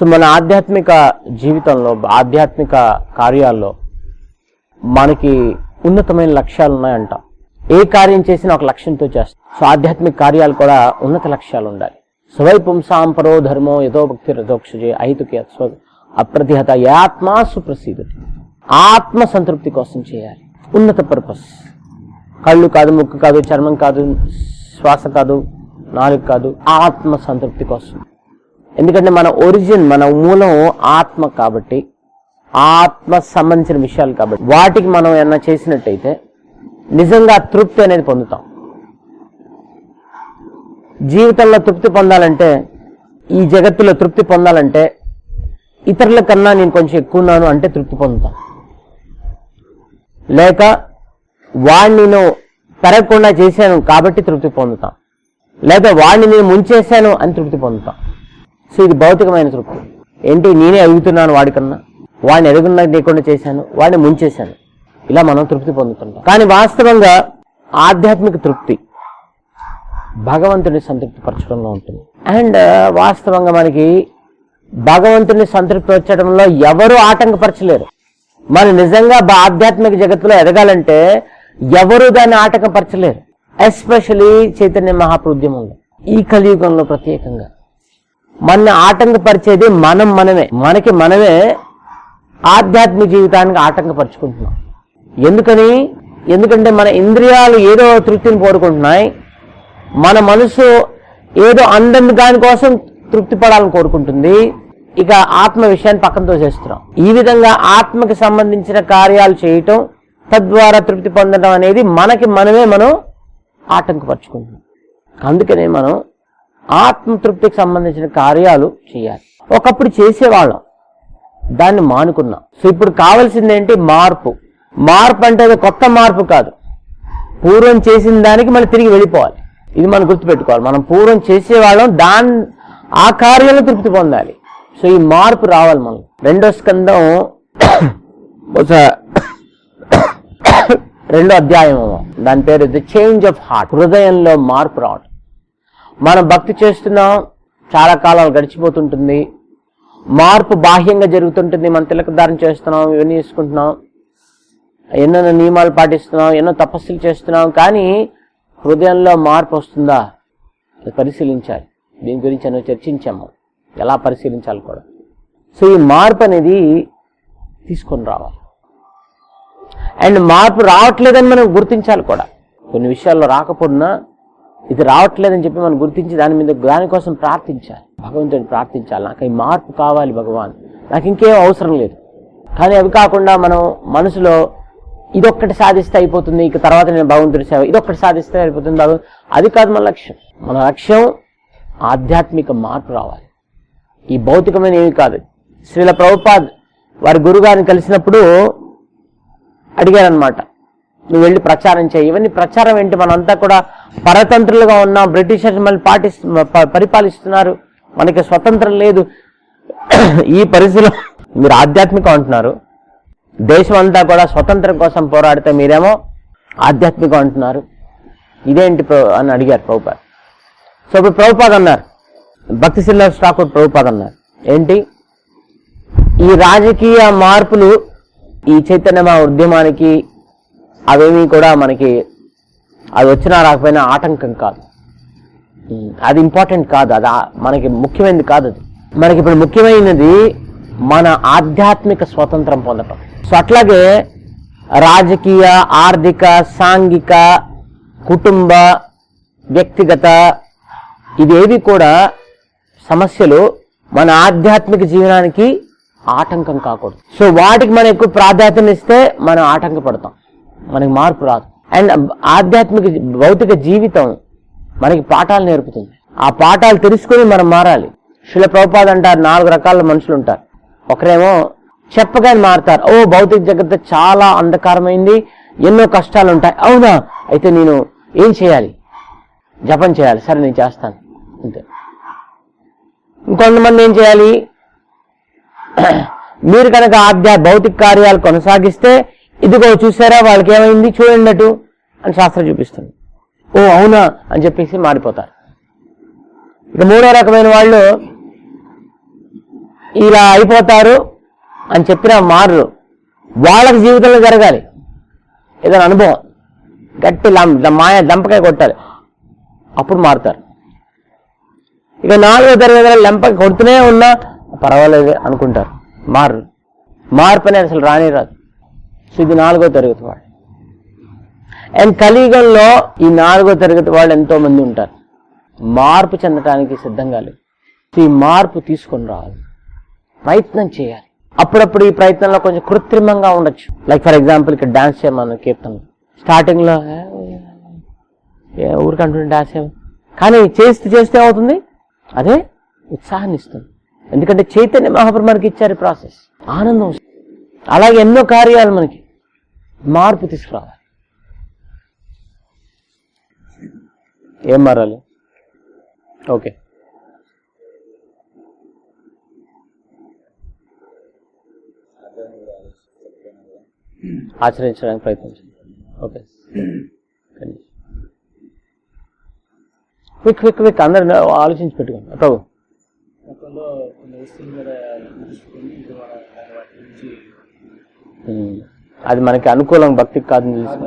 So మన ఆధ్యాత్మిక జీవితంలో ఆధ్యాత్మిక కార్యాల్లో మనకి ఉన్నతమైన లక్ష్యాలు ఉన్నాయంట. ఏ కార్యం చేసినా ఒక లక్ష్యంతో చేస్తాం. సో ఆధ్యాత్మిక కార్యాలు కూడా ఉన్నత లక్ష్యాలు ఉండాలి. స్వై పుంసాం పరో ధర్మో యథో భక్తి రథోక్షజే ఐతుకి అప్రతిహత. యాత్మా సుప్రసిద్ధి ఆత్మ సంతృప్తి కోసం చేయాలి. ఉన్నత పర్పస్. కళ్ళు కాదు ముక్కు కాదు చర్మం కాదు శ్వాస కాదు నాలుగు కాదు ఆత్మ సంతృప్తి కోసం. ఎందుకంటే మన ఒరిజిన్ మన మూలం ఆత్మ కాబట్టి ఆత్మ సంబంధించిన విషయాలు కాబట్టి. వాటికి మనం ఏమన్నా చేసినట్టయితే నిజంగా తృప్తి అనేది పొందుతాం. జీవితంలో తృప్తి పొందాలంటే ఈ జగత్తులో తృప్తి పొందాలంటే ఇతరుల కన్నా నేను కొంచెం ఎక్కువ ఉన్నాను అంటే తృప్తి పొందుతాం. లేక వాడిని నేను పెరగకుండా చేశాను కాబట్టి తృప్తి పొందుతాం. లేదా వాడిని నేను ముంచేశాను అని తృప్తి పొందుతాం. సో ఇది భౌతికమైన తృప్తి ఏంటి? నేనే ఎదుగుతున్నాను వాడికన్నా. వాడిని ఎదుగున్నా లేకుండా చేశాను. వాడిని ముంచేశాను. ఇలా మనం తృప్తి పొందుతుంటాం. కానీ వాస్తవంగా ఆధ్యాత్మిక తృప్తి భగవంతుని సంతృప్తి పరచడంలో ఉంటుంది. అండ్ వాస్తవంగా మనకి భగవంతుని సంతృప్తి పరచడంలో ఎవరు ఆటంకపరచలేరు. మనం నిజంగా ఆధ్యాత్మిక జగత్తులో ఎదగాలంటే ఎవరు దాన్ని ఆటంకపరచలేరు. ఎస్పెషలీ చైతన్య మహాప్రోద్యమంలో ఈ కలియుగంలో ప్రత్యేకంగా. మన ఆటంకపరిచేది మనం మనమే. మనకి మనమే ఆధ్యాత్మిక జీవితానికి ఆటంకపరుచుకుంటున్నాం. ఎందుకని? ఎందుకంటే మన ఇంద్రియాలు ఏదో తృప్తిని కోరుకుంటున్నాయి. మన మనసు ఏదో అందని దానికోసం తృప్తి పడాలని కోరుకుంటుంది. ఇక ఆత్మ విషయాన్ని పక్కన తోసేస్తున్నాం. ఈ విధంగా ఆత్మకి సంబంధించిన కార్యాలు చేయటం తద్వారా తృప్తి పొందడం అనేది మనకి మనమే మనం ఆటంకపరుచుకుంటున్నాం. అందుకనే మనం ఆత్మతృప్తికి సంబంధించిన కార్యాలు చేయాలి. ఒకప్పుడు చేసేవాళ్ళం. దాన్ని మానుకున్నాం. సో ఇప్పుడు కావాల్సింది ఏంటి మార్పు. మార్పు అంటే అది కొత్త మార్పు కాదు. పూర్వం చేసిన దానికి మళ్ళీ తిరిగి వెళ్ళిపోవాలి. ఇది మనం గుర్తుపెట్టుకోవాలి. మనం పూర్వం చేసేవాళ్ళం. దాని ఆ కార్యంలో తృప్తి పొందాలి. సో ఈ మార్పు రావాలి మనం రెండో స్కందం బహుశా రెండో అధ్యాయం దాని పేరు ది చేంజ్ ఆఫ్ హార్ట్. హృదయంలో మార్పు రావడం మనం భక్తి చేస్తున్నాం చాలా కాలం గడిచిపోతుంటుంది. మార్పు బాహ్యంగా జరుగుతుంటుంది మనం తిలకదారం చేస్తున్నాం ఇవన్నీ చేసుకుంటున్నాం. ఎన్నో నియమాలు పాటిస్తున్నాం ఎన్నో తపస్సులు చేస్తున్నాం కానీ హృదయంలో మార్పు వస్తుందా? అది పరిశీలించాలి. దీని గురించి ఎన్నో చర్చించాము. ఎలా పరిశీలించాలి కూడా. సో ఈ మార్పు అనేది తీసుకొని రావాలి. అండ్ మార్పు రావట్లేదని మనం గుర్తించాలి కూడా. కొన్ని విషయాల్లో రాకపోయినా ఇది రావట్లేదని చెప్పి మనం గుర్తించి దాని మీద దానికోసం ప్రార్థించాలి. భగవంతుడిని ప్రార్థించాలి. నాకు ఈ మార్పు కావాలి భగవాన్. నాకు ఇంకేం అవసరం లేదు. కానీ అవి కాకుండా మనం మనసులో ఇదొక్కటి సాధిస్తే అయిపోతుంది ఇక తర్వాత నేను భగవంతుడి సేవ. ఇదొక్కటి సాధిస్తే అయిపోతుంది బాబు. అది కాదు మన లక్ష్యం. మన లక్ష్యం ఆధ్యాత్మిక మార్పు రావాలి. ఈ భౌతికమైన ఏమి కాదు. శ్రీల ప్రభుపాద్ వారి గురుగారిని కలిసినప్పుడు అడిగారనమాట నువ్వు వెళ్ళి ప్రచారం చేయి. ఇవన్నీ ప్రచారం ఏంటి? మనంతా కూడా పరతంత్రులుగా ఉన్నాం బ్రిటిషర్స్ మళ్ళీ పాటి ప- పరిపాలిస్తున్నారు. మనకి స్వతంత్రం లేదు. ఈ పరిస్థితిలో మీరు ఆధ్యాత్మికం అంటున్నారు. దేశం అంతా కూడా స్వతంత్రం కోసం పోరాడితే మీరేమో ఆధ్యాత్మికం అంటున్నారు. ఇదేంటి అని అడిగారు ప్రభుపాద్. సో ఇప్పుడు ప్రభుపాద్ అన్నారు. భక్తి శ్రీనివాస ఠాకూర్ ప్రభుపాద్ అన్నారు. ఏంటి? ఈ రాజకీయ మార్పులు ఈ చైతన్య ఉద్యమానికి అవేమీ కూడా మనకి అది వచ్చినా రాకపోయినా ఆటంకం కాదు. అది ఇంపార్టెంట్ కాదు. అది మనకి ముఖ్యమైనది కాదు అది. మనకి ఇప్పుడు ముఖ్యమైనది మన ఆధ్యాత్మిక స్వతంత్రం పొందటం. సో అట్లాగే రాజకీయ ఆర్థిక సాంఘిక కుటుంబ వ్యక్తిగత ఇవేవి కూడా సమస్యలు మన ఆధ్యాత్మిక జీవనానికి ఆటంకం కాకూడదు. సో వాటికి మనం ఎక్కువ ప్రాధాన్యత ఇస్తే మనం ఆటంకపడతాం. మనకి మార్పు రాదు. అండ్ ఆధ్యాత్మిక భౌతిక జీవితం మనకి పాఠాలు నేర్పుతుంది. ఆ పాఠాలు తెలుసుకుని మనం మారాలి. శిల ప్రభుపాద అంటారు నాలుగు రకాల మనుషులు ఉంటారు. ఒకరేమో చెప్పగానే మారుతారు. ఓ భౌతిక జగత్తు చాలా అంధకారమైంది ఎన్నో కష్టాలు ఉంటాయి. అవునా? అయితే నేను ఏం చేయాలి? జపం చేయాలి. సరే నేను చేస్తాను. అంతే. ఇంకొంతమంది ఏం చేయాలి? మీరు కనుక ఆధ్యా భౌతిక కార్యాలు కొనసాగిస్తే ఇదిగో చూసారా వాళ్ళకి ఏమైంది చూడండి అటు. అని శాస్త్రం చూపిస్తుంది. ఓ అవునా అని చెప్పేసి మారిపోతారు. ఇక మూడో రకమైన వాళ్ళు ఇలా అయిపోతారు అని చెప్పినా మారు వాళ్ళకి జీవితంలో జరగాలి. ఏదైనా అనుభవం. గట్టి లం- మాయ లంపకాయ కొట్టాలి. అప్పుడు మారుతారు. ఇక నాలుగో తరగతి లెంపక కొడుతూనే ఉన్నా పర్వాలేదు అనుకుంటారు. మారు మార్పు అనేది అసలు రానే రాదు. సో ఇది నాలుగో తరగతి వాళ్ళు. అండ్ కలియుగంలో ఈ నాలుగో తరగతి వాళ్ళు ఎంతో మంది ఉంటారు. మార్పు చెందడానికి సిద్ధంగా లేదు ఈ మార్పు తీసుకొని రావాలి. ప్రయత్నం చేయాలి. అప్పుడప్పుడు ఈ ప్రయత్నంలో కొంచెం కృత్రిమంగా ఉండొచ్చు. లైక్ ఫర్ ఎగ్జాంపుల్ ఇక్కడ డాన్స్ చేయమన్న కీర్తనలు. స్టార్టింగ్లో ఏ డాన్స్ చేయమని. కానీ చేస్తే చేస్తే అవుతుంది అదే ఉత్సాహాన్ని ఇస్తుంది. ఎందుకంటే చైతన్య మహాప్రభు మనకి ఇచ్చారు ప్రాసెస్. ఆనందం వస్తుంది. అలాగే ఎన్నో కార్యాలు మనకి మార్పు తీసుకురావాలి. ఏం మారాలి? ఓకే. ఆచరించడానికి ప్రయత్నించండి. ఓకే. Quick quick quick. అందరు ఆలోచించి పెట్టుకోండి. ప్రభు. అది మనకి అనుకూలం భక్తికి కాదని తెలుసు.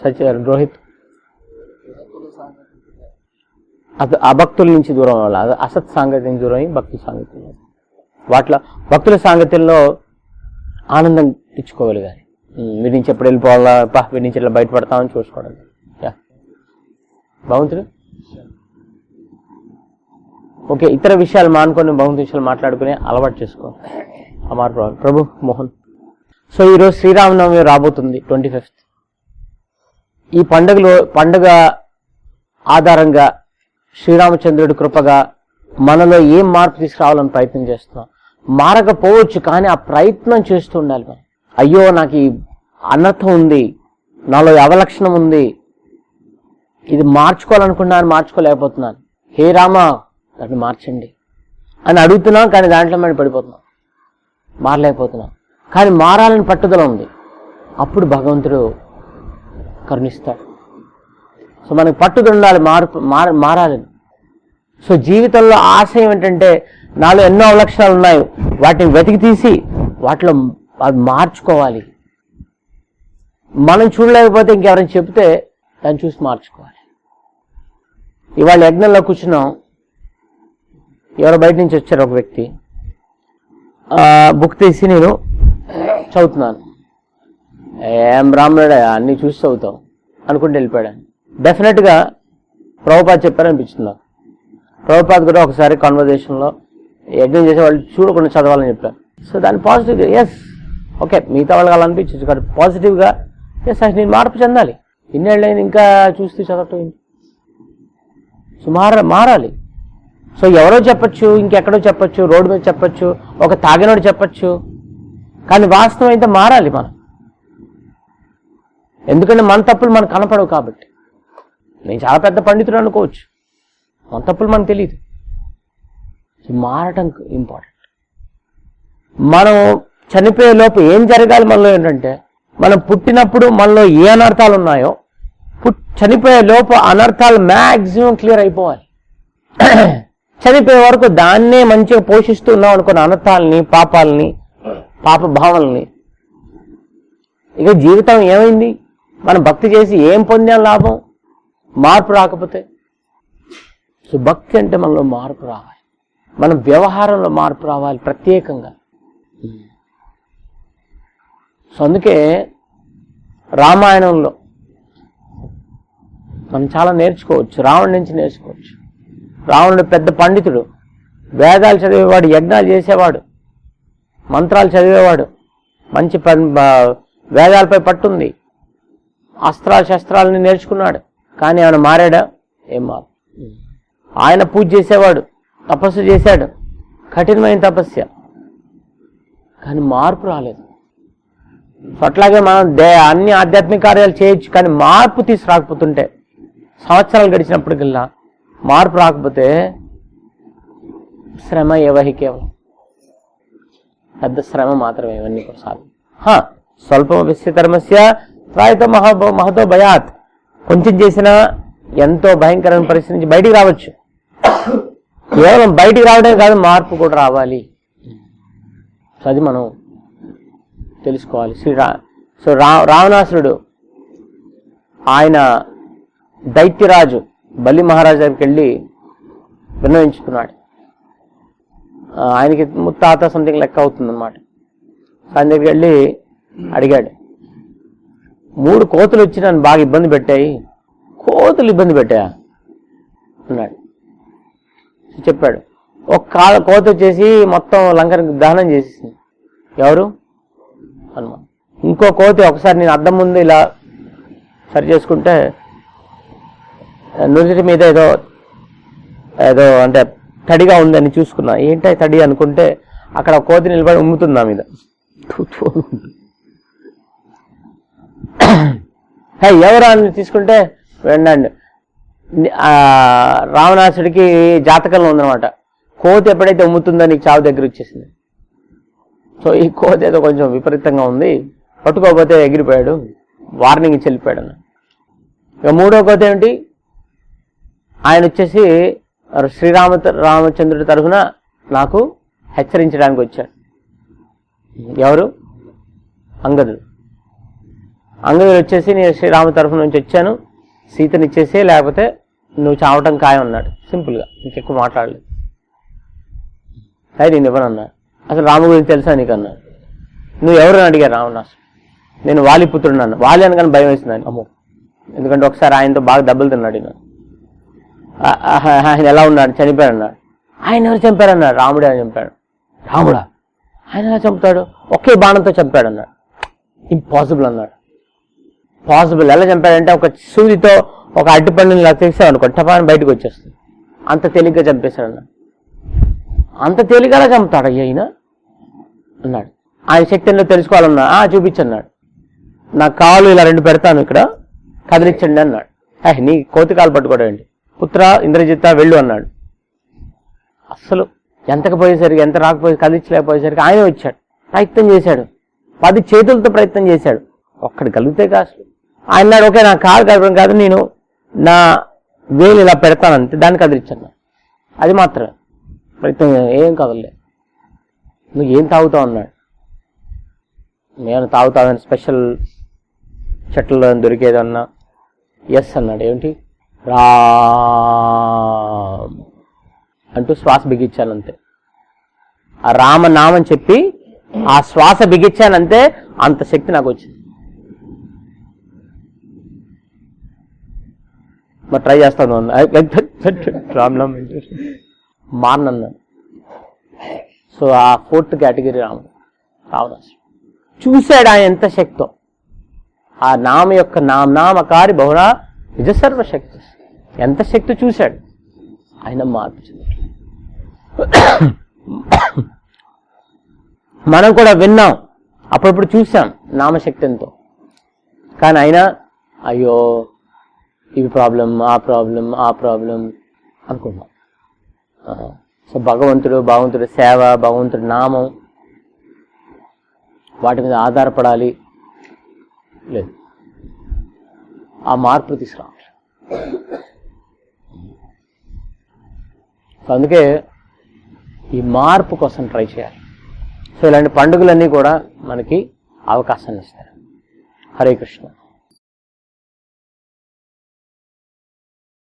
సత్య రోహిత్. అభక్తుల నుంచి దూరం అవ్వాలి. అసత్ సాంగత్యం దూరం అయ్యి భక్తుల సాంగత్యం వాటిలో భక్తుల సాంగత్యంలో ఆనందం ఇచ్చుకోగలిగాలి కానీ వీడి నుంచి ఎప్పుడు వెళ్ళిపోవాలా? పా వీడి నుంచి ఇట్లా బయటపడతామని చూసుకోవడం. యా. భగవంతుడు? ఓకే ఇతర విషయాలు మానుకొని భగవంతు విషయాలు మాట్లాడుకుని అలవాటు చేసుకో. అమార్ ప్రభు ప్రభు మోహన్. సో ఈరోజు శ్రీరామనవమి రాబోతుంది ట్వంటీ ఫిఫ్త్. ఈ పండుగలో పండుగ ఆధారంగా శ్రీరామచంద్రుడి కృపగా మనలో ఏం మార్పు తీసుకురావాలని ప్రయత్నం చేస్తున్నాం. మారకపోవచ్చు కానీ ఆ ప్రయత్నం చేస్తూ ఉండాలి మనం. అయ్యో నాకు ఈ అనర్థం ఉంది. నాలో అవలక్షణం ఉంది. ఇది మార్చుకోవాలనుకున్నాను మార్చుకోలేకపోతున్నాను. హే రామా దాన్ని మార్చండి అని అడుగుతున్నాం కానీ దాంట్లో మనం పడిపోతున్నాం. మారలేకపోతున్నాం. కానీ మారాలని పట్టుదల ఉంది. అప్పుడు భగవంతుడు కరుణిస్తాడు. సో మనకు పట్టుదల ఉండాలి మార్పు మారాలి. మారాలని సో జీవితంలో ఆశయం ఏంటంటే నాలో ఎన్నో అవలక్షణాలు ఉన్నాయి. వాటిని వెతికి తీసి వాటిలో అవి మార్చుకోవాలి. మనం చూడలేకపోతే ఇంకెవరైనా చెప్తే దాన్ని చూసి మార్చుకోవాలి. ఇవాళ యజ్ఞంలో కూర్చున్నాం. ఎవరో బయట నుంచి వచ్చారు ఒక వ్యక్తి. బుక్ తీసి నేను చదువుతున్నాను. ఏం రాముడా అన్ని చూసి చదువుతాం అనుకుంటూ వెళ్ళిపోయాడు. డెఫినెట్గా ప్రభుపాద్ చెప్పారనిపించింది నాకు ప్రభుపాద్ కూడా ఒకసారి కాన్వర్జేషన్లో యజ్ఞం చేసే వాళ్ళు చూడకుండా చదవాలని చెప్పారు. సో దాని పాజిటివ్గా ఎస్ ఓకే మిగతా వాళ్ళకి అలా అనిపించచ్చు కానీ పాజిటివ్గా ఎస్ అసలు నేను మార్పు చెందాలి. ఇన్నేళ్ళైనా ఇంకా చూస్తూ చదవటం సుమారు సో మార మారాలి. సో ఎవరో చెప్పచ్చు ఇంకెక్కడో చెప్పచ్చు రోడ్డు మీద చెప్పచ్చు ఒక తాగినోడు చెప్పచ్చు కానీ వాస్తవం అయితే మారాలి మనం. ఎందుకంటే మన తప్పులు మనకు కనపడవు కాబట్టి. నేను చాలా పెద్ద పండితుడు అనుకోవచ్చు. మన తప్పులు మనకు తెలియదు మారటం ఇంపార్టెంట్. మనం చనిపోయే లోపు ఏం జరగాలి మనలో ఏంటంటే మనం పుట్టినప్పుడు మనలో ఏ అనర్థాలు ఉన్నాయో పుట్ చనిపోయే లోపు అనర్థాలు మ్యాక్సిమం క్లియర్ అయిపోవాలి. చనిపోయే వరకు దాన్నే మంచిగా పోషిస్తూ ఉన్నాం అనుకున్న అనర్థాలని పాపాలని పాప భావనల్ని ఇక జీవితం ఏమైంది? మనం భక్తి చేసి ఏం పొందాం లాభం? మార్పు రాకపోతే? సో భక్తి అంటే మనలో మార్పు రావాలి. మన వ్యవహారంలో మార్పు రావాలి ప్రత్యేకంగా. సో అందుకే రామాయణంలో మనం చాలా నేర్చుకోవచ్చు రావణుడి నుంచి నేర్చుకోవచ్చు. రావణుడు పెద్ద పండితుడు. వేదాలు చదివేవాడు యజ్ఞాలు చేసేవాడు. మంత్రాలు చదివేవాడు. మంచి వేదాలపై పట్టుంది. అస్త్రాలు శస్త్రాలని నేర్చుకున్నాడు. కానీ ఆయన మారాడా? ఏం మారు ఆయన పూజ చేసేవాడు తపస్సు చేశాడు. కఠినమైన తపస్య. కానీ మార్పు రాలేదు. అట్లాగే మనం దే అన్ని ఆధ్యాత్మిక కార్యాలు చేయొచ్చు కానీ మార్పు తీసుకురాకపోతుంటే సంవత్సరాలు గడిచినప్పటికల్లా మార్పు రాకపోతే శ్రమ ఏవహి కేవలం? పెద్ద శ్రమ మాత్రమే ఇవన్నీ కూడా సాధన హా, స్వల్పం త్రాయితో మహా మహతో భయాత్. కొంచెం చేసినా ఎంతో భయంకరమైన పరిస్థితి నుంచి బయటికి రావచ్చు. కేవలం బయటికి రావడమే కాదు మార్పు కూడా రావాలి. సో అది మనం తెలుసుకోవాలి. శ్రీరా సో రా రావణాసురుడు ఆయన దైత్యరాజు బలి మహారాజు దగ్గరికి వెళ్ళి విన్నవించుకున్నాడు. ఆయనకి ముత్తాత సంథింగ్ లెక్క అవుతుందన్నమాట. ఆయన దగ్గరికి వెళ్ళి అడిగాడు మూడు కోతులు వచ్చి నన్ను బాగా ఇబ్బంది పెట్టాయి. కోతులు ఇబ్బంది పెట్టాయా అన్నాడు. చెప్పాడు. ఒక కా కోత వచ్చేసి మొత్తం లంకని దహనం చేసేసింది. ఎవరు? హనుమాన్ ఇంకో కోతి ఒకసారి నేను అద్దం ముందు ఇలా సరి చేసుకుంటే నుదుటి మీద ఏదో ఏదో అంటే తడిగా ఉందని చూసుకున్నా. ఏంటో తడి అనుకుంటే అక్కడ కోతి నిలబడి ఉమ్ముతుంది నా మీద. ఎవరు అని తీసుకుంటే వెండండి రావణాసుడికి జాతకంలో ఉందన్నమాట. కోతి ఎప్పుడైతే ఉమ్ముతుందో నీకు చావు దగ్గర వచ్చేసింది. సో ఈ కోతి ఏదో కొంచెం విపరీతంగా ఉంది. పట్టుకోకపోతే ఎగిరిపోయాడు. వార్నింగ్ ఇచ్చి వెళ్ళిపోయాడు అన్న ఇక మూడో కోత ఏమిటి? ఆయన వచ్చేసి శ్రీరామ రామచంద్రుడి తరఫున నాకు హెచ్చరించడానికి వచ్చాడు. ఎవరు? అంగదుడు. అంగదుడు వచ్చేసి నేను శ్రీరామ తరఫు నుంచి వచ్చాను. సీతని ఇచ్చేసి లేకపోతే నువ్వు చావటం ఖాయం అన్నాడు. సింపుల్గా. ఇంకెక్కువ మాట్లాడలేదు. అయితే నేను ఇవ్వను అన్నాడు అసలు రాము గురించి తెలుసా నీకు అన్నాడు నువ్వు ఎవరు అని అడిగారు రావణాసు? నేను వాలి పుత్రుడు అన్న. వాలి అనగానే భయం వేసింది ఆయన అమ్మో. ఎందుకంటే ఒకసారి ఆయనతో బాగా దెబ్బలు తిన్నాడు ఆ- ఆయన ఎలా ఉన్నాడు? చనిపోయాడు అన్నాడు. ఆయన ఎవరు చంపారన్నాడు రాముడే అని చంపాడు. రాముడా? ఆయన ఎలా చంపుతాడు? ఒకే బాణంతో చంపాడు అన్నాడు. ఇంపాసిబుల్ అన్నాడు. పాసిబుల్. ఎలా చంపాడంటే ఒక సూదితో ఒక అడ్డుపండుని ఇలా తీసావు అనుకో టపాని బయటకు వచ్చేస్తుంది. అంత తేలిగ్గా చంపేశాడు అన్న అంత తేలిగ్గా చంపుతాడు అయ్యా ఈయన? అన్నాడు. ఆయన శక్తి ఏంటో తెలుసుకోవాలన్నా ఆ చూపించన్నాడు. నాకు కావాలి ఇలా రెండు పెడతాను ఇక్కడ కదిలించండి అన్నాడు. హే నీ కోతి కాలు పట్టుకోవడం ఏంటి? పుత్ర ఇంద్రజిత్త వెళ్ళు అన్నాడు. అస్సలు ఎంతకు పోయేసరికి ఎంత రాకపోయి కదిలించలేకపోయేసరికి ఆయన వచ్చాడు. ప్రయత్నం చేశాడు. పది చేతులతో ప్రయత్నం చేశాడు. ఒక్కడు కలిగితే కాదు అన్నాడు ఓకే నా కాలు కలపడం కాదు నేను నా వేలు ఇలా పెడతానంతే దాన్ని కదిలించాను అది మాత్రమే. ప్రయత్నం ఏం కదలలే నువ్వు ఏం తాగుతావు? అన్నాడు. నేను తాగుతావని స్పెషల్ చెట్లలో దొరికేదన్నా ఎస్ అన్నాడు. ఏమిటి? రా అంటూ శ్వాస బిగించానంతే ఆ రామనామని చెప్పి ఆ శ్వాస బిగించానంతే అంత శక్తి నాకు వచ్చింది మరి ట్రై చేస్తాను రామనామం అన్నాడు సో ఆ ఫోర్త్ కేటగిరీ రాముడు. రావరాజు చూశాడు ఆయన ఎంత శక్తో. ఆ నామ యొక్క నామ నామకారి బహుళ నిజ సర్వశక్తి ఎంత శక్తి చూశాడు? ఆయన మార్పు చెందాడు మనం కూడా విన్నాం. అప్పుడప్పుడు చూసాం నామశక్తి ఎంతో కానీ అయినా అయ్యో ఇవి ప్రాబ్లం ఆ ప్రాబ్లం ఆ ప్రాబ్లం అనుకున్నాం సో భగవంతుడు భగవంతుడు సేవ భగవంతుడి నామం వాటి మీద ఆధారపడాలి. లేదు. ఆ మార్పు తీసుకురావాలి. సో అందుకే ఈ మార్పు కోసం ట్రై చేయాలి. సో ఇలాంటి పండుగలన్నీ కూడా మనకి అవకాశాన్ని ఇస్తారు హరే కృష్ణ.